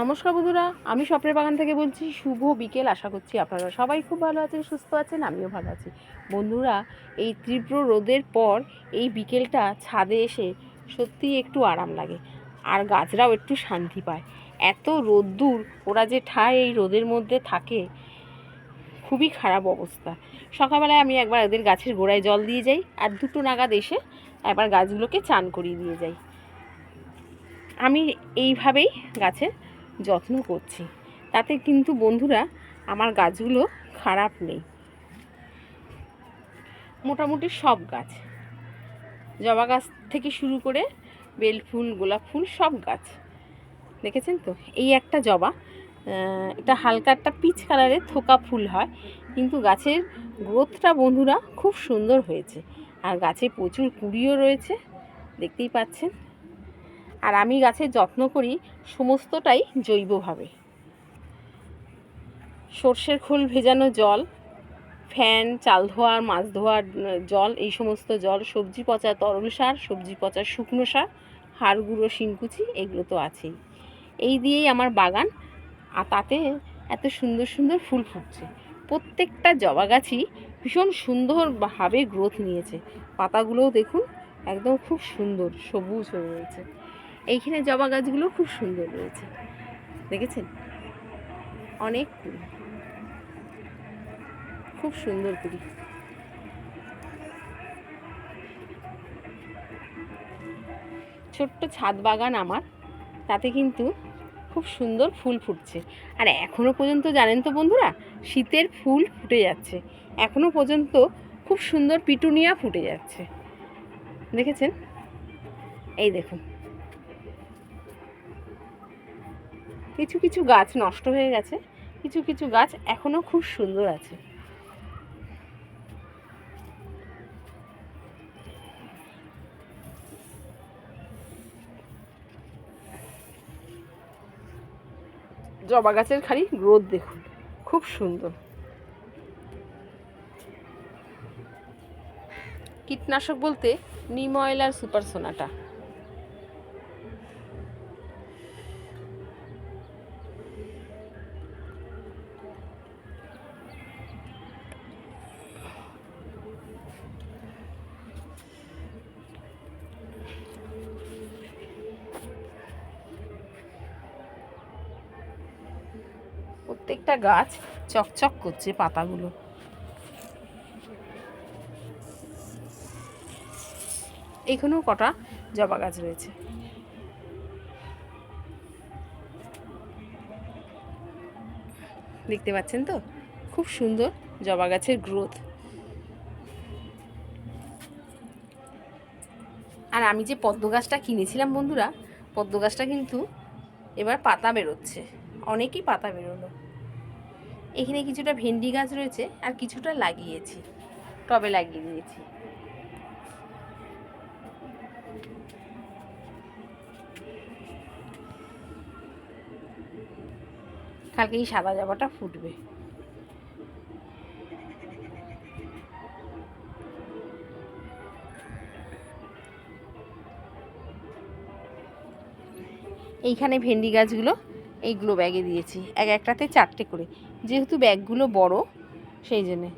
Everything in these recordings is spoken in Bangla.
নমস্কার বন্ধুরা, আমি স্বপ্নের বাগান থেকে বলছি, শুভ বিকেল, আশা করছি আপনারা সবাই খুব ভালো আছেন, সুস্থ আছেন, আমিও ভালো আছি। বন্ধুরা, এই তীব্র রোদের পর এই বিকেলটা ছাদে এসে সত্যিই একটু আরাম লাগে, আর গাছরাও একটু শান্তি পায়। এত রোদ্দুর, ওরা যে ঠায় এই রোদের মধ্যে থাকে, খুবই খারাপ অবস্থা। সকালবেলায় আমি একবার ওদের গাছের গোড়ায় জল দিয়ে যাই, আর দুটো নাগাদ এসে একবার গাছগুলোকে চান করিয়ে দিয়ে যাই। আমি এইভাবেই গাছের যত্ন করছি। তাতে কিন্তু বন্ধুরা, আমার গাছগুলো খারাপ নেই। মোটামুটি সব গাছ। জবা গাছ থেকে শুরু করে বেল ফুল, গোলাপ ফুল সব গাছ। দেখেছেন তো? এই একটা জবা এটা হালকা একটা পিচ কালারের থোকা ফুল হয়, কিন্তু গাছের গ্রোথটা বন্ধুরা খুব সুন্দর হয়েছে। আর গাছে প্রচুর কুড়িও রয়েছে, দেখতেই পাচ্ছেন। আর আমি গাছের যত্ন করি সমস্তটাই জৈবভাবে। সর্ষের খোল ভেজানো জল, ফ্যান, চাল ধোয়ার মাছ ধোয়ার জল, এই সমস্ত জল, সবজি পচা তরল সার, সবজি পচা শুকনো সার, হাড় গুঁড়ো শিংকুচি এগুলো তো আছেই। এই দিয়েই আমার বাগান, আর তাতে এত সুন্দর সুন্দর ফুল ফুটছে। প্রত্যেকটা জবা গাছই ভীষণ সুন্দরভাবে গ্রোথ নিয়েছে। পাতাগুলোও দেখুন, একদম খুব সুন্দর, সবুজ হয়ে রয়েছে। এইখানে জবা গাছগুলো খুব সুন্দর রয়েছে। দেখেছেন? অনেক কুড়ি খুব সুন্দর কুড়ি ছোট্ট ছাদ বাগান আমার। তাতে কিন্তু খুব সুন্দর ফুল ফুটছে। আর এখনও পর্যন্ত জানেন তো বন্ধুরা, শীতের ফুল ফুটে যাচ্ছে। এখনও পর্যন্ত খুব সুন্দর পিটুনিয়া ফুটে যাচ্ছে। দেখেছেন? এই দেখুন। কিছু কিছু গাছ নষ্ট হয়ে গেছে, কিছু কিছু গাছ এখনও খুব সুন্দর আছে। জবা গাছের খালি গ্রোথ দেখুন, খুব সুন্দর। কীটনাশক বলতে নিম অয়েল আর সুপার সোনাটা। প্রত্যেকটা গাছ চকচক করছে পাতাগুলো। এখানেও কটা জবা গাছ রয়েছে। দেখতে পাচ্ছেন তো? খুব সুন্দর জবা গাছের গ্রোথ। আর আমি যে পদ্ম গাছটা কিনেছিলাম বন্ধুরা, পদ্ম গাছটা কিন্তু এবার পাতা বেরোচ্ছে। অনেকই পাতা বেরোলো। এখানে কিছুটা ভেন্ডি গাছ রয়েছে আর কিছুটা লাগিয়েছি, টবে লাগিয়ে দিয়েছি। কালকে এই সাদা জামাটা ফুটবে। এইখানে ভেন্ডি গাছগুলো এইগুলো ব্যাগে দিয়েছি, এক একটাতে চারটে করে। যেহেতু ব্যাগগুলো বড়, সেই জন্যে।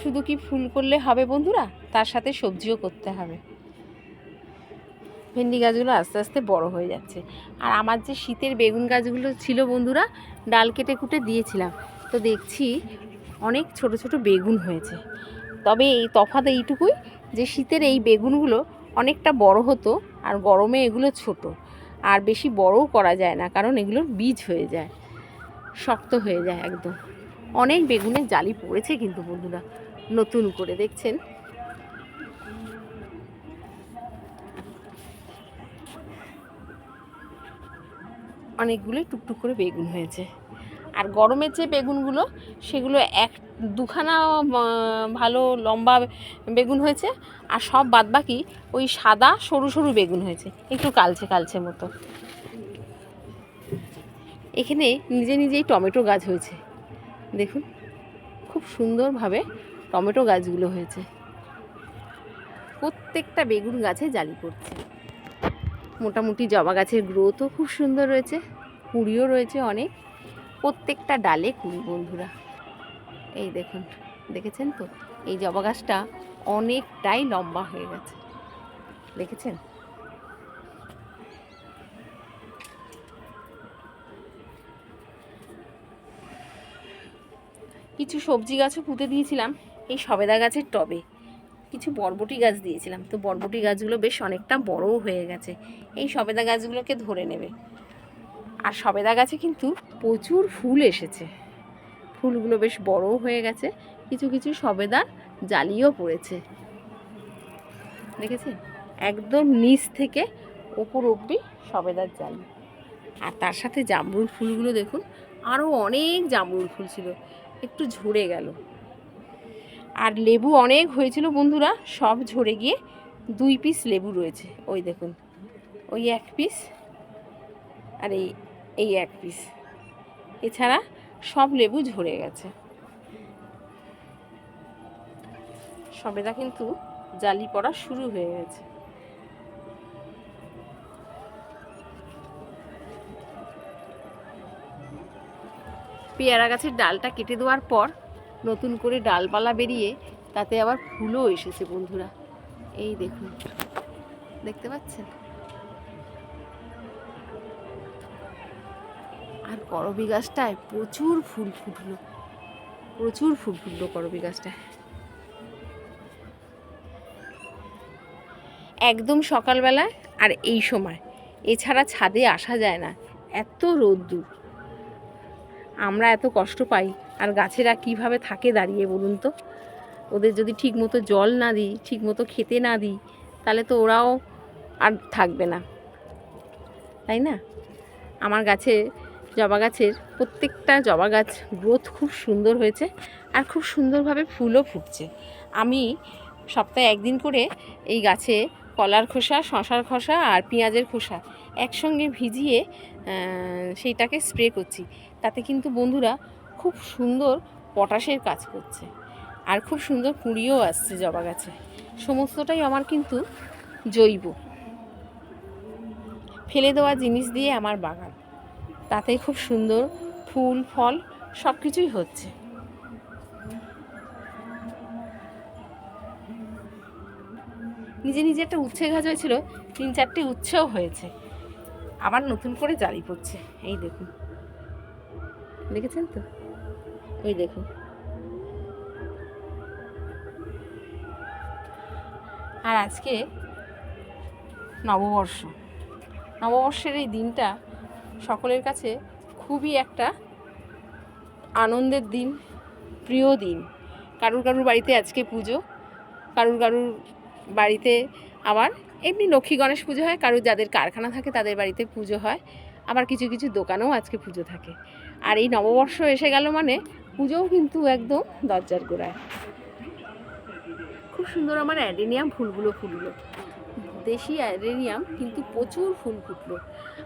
শুধু কি ফুল করলে হবে বন্ধুরা? তার সাথে সবজিও করতে হবে। ভেন্ডি গাছগুলো আস্তে আস্তে বড় হয়ে যাচ্ছে। আর আমার যে শীতের বেগুন গাছগুলো ছিল বন্ধুরা, ডাল কেটে কুটে দিয়েছিলাম। তো দেখছি অনেক ছোট ছোট বেগুন হয়েছে। তবে এই তফাৎ এইটুকুই যে শীতের এই বেগুনগুলো অনেকটা বড় হতো আর গরমে এগুলো ছোট। আর বেশি বড়ও করা যায় না, কারণ এগুলোর বীজ হয়ে যায়। শক্ত হয়ে যায় একদম। অনেক বেগুনের জালি পড়েছে কিন্তু বন্ধুরা। নতুন করে দেখছেন? অনেকগুলোই টুকটুক করে বেগুন হয়েছে। আর গরমের যে বেগুনগুলো, সেগুলো এক দুখানা ভালো লম্বা বেগুন হয়েছে, আর সব বাদবাকি ওই সাদা সরু সরু বেগুন হয়েছে। একটু কালচে কালচে মতো। এখানে নিজে নিজেই টমেটো গাছ হয়েছে। দেখুন, খুব সুন্দরভাবে টমেটো গাছগুলো হয়েছে। প্রত্যেকটা বেগুন গাছে জালি পড়ছে। মোটামুটি জবা গাছের গ্রোথও খুব সুন্দর রয়েছে, কুড়িও রয়েছে অনেক। প্রত্যেকটা ডালে কুড়ি, বন্ধুরা। এই দেখুন, দেখেছেন তো? এই জবা গাছটা অনেকটাই লম্বা হয়ে গেছে। দেখেছেন? কিছু সবজি গাছও পুঁতে দিয়েছিলাম, এই সবেদা গাছের টবে। কিছু বরবটি গাছ দিয়েছিলাম, তো বরবটি গাছগুলো বেশ অনেকটা বড়ও হয়ে গেছে। এই সবেদা গাছগুলোকে ধরে নেবে। আর সবেদা গাছে কিন্তু প্রচুর ফুল এসেছে। ফুলগুলো বেশ বড়ও হয়ে গেছে, কিছু কিছু সবেদা জালিও পড়েছে। দেখেছেন? একদম নিচ থেকে ওপর অব্দি সবেদার জালি। আর তার সাথে জামরুল ফুলগুলো দেখুন, আরও অনেক জামরুল ফুল ছিল। একটু ঝরে গেল। আর লেবু অনেক হয়েছিল বন্ধুরা, সব ঝরে গিয়ে দুই পিস লেবু রয়েছে। ওই দেখুন, ওই এক পিস আর এই এই এক পিস এছাড়া সব লেবু ঝরে গেছে। সবেদা কিন্তু জালি পড়া শুরু হয়ে গেছে। পেয়ারা গাছের ডালটা কেটে দেওয়ার পর নতুন করে ডালপালা বেরিয়ে তাতে আবার ফুলও এসেছে বন্ধুরা। এই দেখুন, দেখতে পাচ্ছেন? আর করবি গাছটায় প্রচুর ফুল ফুটলো। প্রচুর ফুল ফুটলো করবি গাছটায়। একদম সকালবেলায় আর এই সময়। এছাড়া ছাদে আসা যায় না। এত রোদ্দুর। আমরা এত কষ্ট পাই আর গাছেরা কীভাবে থাকে দাঁড়িয়ে বলুন তো? ওদের যদি ঠিক মতো জল না দিই ঠিক মতো খেতে না দিই, তাহলে তো ওরাও আর থাকবে না। তাই না? আমার গাছে জবা গাছের প্রত্যেকটা জবা গাছ গ্রোথ খুব সুন্দর হয়েছে আর খুব সুন্দরভাবে ফুলও ফুটছে। আমি সপ্তাহে একদিন করে এই গাছে কলার খোসা, শশার খোসা আর পেঁয়াজের খোসা একসঙ্গে ভিজিয়ে সেইটাকে স্প্রে করছি। তাতে কিন্তু বন্ধুরা খুব সুন্দর পটাশের কাজ করছে। আর খুব সুন্দর কুঁড়িও আসছে জবা গাছে। সমস্তটাই আমার কিন্তু জৈব। ফেলে দেওয়া জিনিস দিয়ে আমার বাগান। তাতে খুব সুন্দর ফুল, ফল সব কিছুই হচ্ছে। নিজে নিজে একটা উচ্ছে গাছ হয়েছিল, তিন চারটে উচ্ছেও হয়েছে। আবার নতুন করে জারি পড়ছে, এই দেখুন। দেখেছেন তো? এই দেখুন। আর আজকে নববর্ষ। নববর্ষের এই দিনটা সকলের কাছে খুবই একটা আনন্দের দিন, প্রিয় দিন। কারুর কারুর বাড়িতে আজকে পুজো, কারুর কারুর বাড়িতে আবার এমনি লক্ষ্মী গণেশ পুজো হয়, কারুর যাদের কারখানা থাকে তাদের বাড়িতে পুজো হয়। আবার কিছু কিছু দোকানেও আজকে পুজো থাকে। আর এই নববর্ষ এসে গেল মানে পুজোও কিন্তু একদম দরজার গোড়ায়। খুব সুন্দর আমার অ্যাডেনিয়াম ফুলগুলো ফুললো দেশি অ্যাডেনিয়াম কিন্তু প্রচুর ফুল ফুটলো।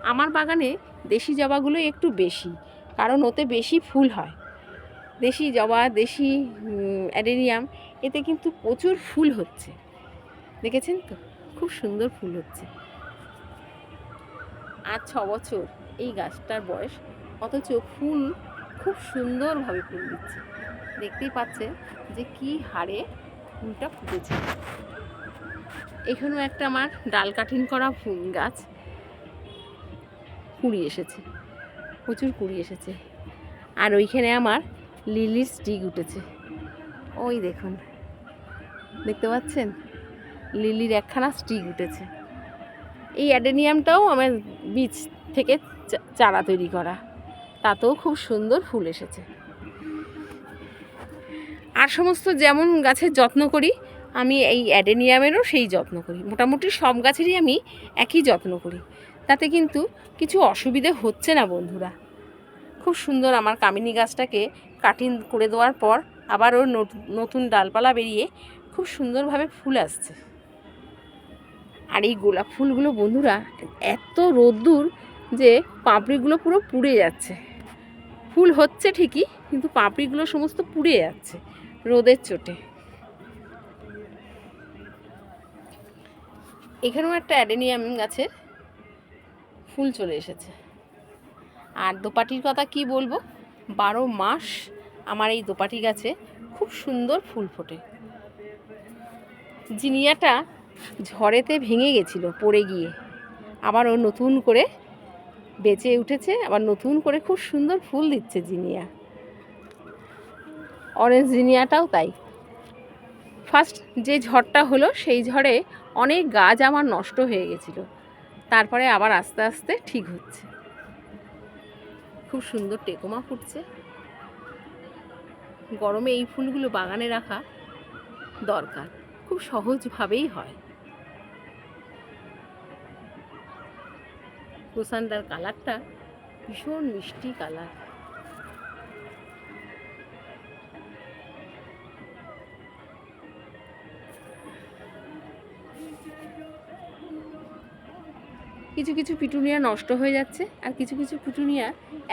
আমার বাগানে দেশি জবাগুলো একটু বেশি, কারণ ওতে বেশি ফুল হয়। দেশি জবা, দেশি অ্যাডেনিয়াম, এতে কিন্তু প্রচুর ফুল হচ্ছে। দেখেছেন তো? খুব সুন্দর ফুল হচ্ছে। আর ছ বছর। এই গাছটার বয়স অথচ ফুল খুব সুন্দরভাবে ফুল দিচ্ছে। দেখতেই পাচ্ছেন যে কি হারে ফুলটা ফুটেছে। এখানেও একটা আমার ডাল কাটিং করা ফুল গাছ কুড়ি এসেছে। প্রচুর কুড়ি এসেছে। আর ওইখানে আমার লিলির স্টিক উঠেছে। ওই দেখুন। দেখতে পাচ্ছেন? লিলির একখানা স্টিক উঠেছে। এই অ্যাডেনিয়ামটাও আমার বীজ থেকে চারা তৈরি করা। তাতেও খুব সুন্দর ফুল এসেছে। আর সমস্ত যেমন গাছের যত্ন করি, আমি এই অ্যাডেনিয়ামেরও সেই যত্ন করি। মোটামুটি সব গাছেরই আমি একই যত্ন করি। তাতে কিন্তু কিছু অসুবিধে হচ্ছে না বন্ধুরা। খুব সুন্দর আমার কামিনী গাছটাকে কাটিং করে দেওয়ার পর আবার ওর নতু- নতুন ডালপালা বেরিয়ে খুব সুন্দরভাবে ফুল আসছে। আর এই গোলাপ ফুলগুলো বন্ধুরা এত রোদ্দুর যে পাপড়িগুলো পুরো পুড়ে যাচ্ছে। ফুল হচ্ছে ঠিকই, কিন্তু পাপড়িগুলো সমস্ত পুড়ে যাচ্ছে রোদের চোটে। এখানেও একটা অ্যাডেনিয়াম গাছের ফুল চলে এসেছে। আর দোপাটির কথা কি বলব? বারো মাস আমার এই দোপাটি গাছে খুব সুন্দর ফুল ফোটে। জিনিয়াটা ঝড়েতে ভেঙে গেছিল, পড়ে গিয়ে। আবার ও নতুন করে বেঁচে উঠেছে, আবার নতুন করে খুব সুন্দর ফুল দিচ্ছে জিনিয়া। অরেঞ্জ জিনিয়াটাও তাই। ফার্স্ট যে ঝড়টা হলো, সেই ঝড়ে অনেক গাছ আমার নষ্ট হয়ে গেছিল। তারপরে আবার আস্তে আস্তে ঠিক হচ্ছে। খুব সুন্দর টেকোমা ফুটছে। গরমে এই ফুলগুলো বাগানে রাখা দরকার। খুব সহজভাবেই হয়। রোসানটার কালারটা ভীষণ মিষ্টি কালার। কিছু কিছু পিটুনিয়া নষ্ট হয়ে যাচ্ছে আর কিছু কিছু পিটুনিয়া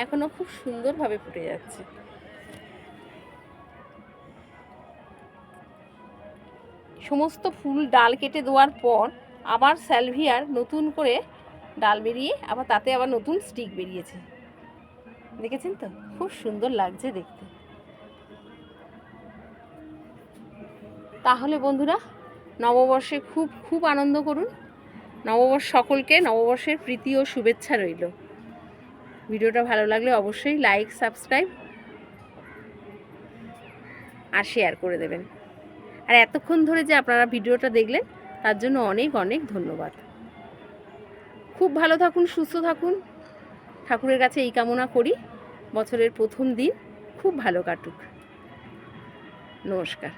এখনও খুব সুন্দরভাবে ফুটে যাচ্ছে। সমস্ত ফুল ডাল কেটে দেওয়ার পর আবার স্যালভিয়ার নতুন করে ডাল বেরিয়ে আবার তাতে আবার নতুন স্টিক বেরিয়েছে। দেখেছেন তো? খুব সুন্দর লাগছে দেখতে। তাহলে বন্ধুরা, নববর্ষে খুব খুব আনন্দ করুন। নববর্ষ সকলকে নববর্ষের প্রীতি ও শুভেচ্ছা রইল। ভিডিওটা ভালো লাগলে অবশ্যই লাইক, সাবস্ক্রাইব আর শেয়ার করে দেবেন। আর এতক্ষণ ধরে যে আপনারা ভিডিওটা দেখলেন, তার জন্য অনেক অনেক ধন্যবাদ। খুব ভালো থাকুন, সুস্থ থাকুন। ঠাকুরের কাছে এই কামনা করি। বছরের প্রথম দিন খুব ভালো কাটুক। নমস্কার।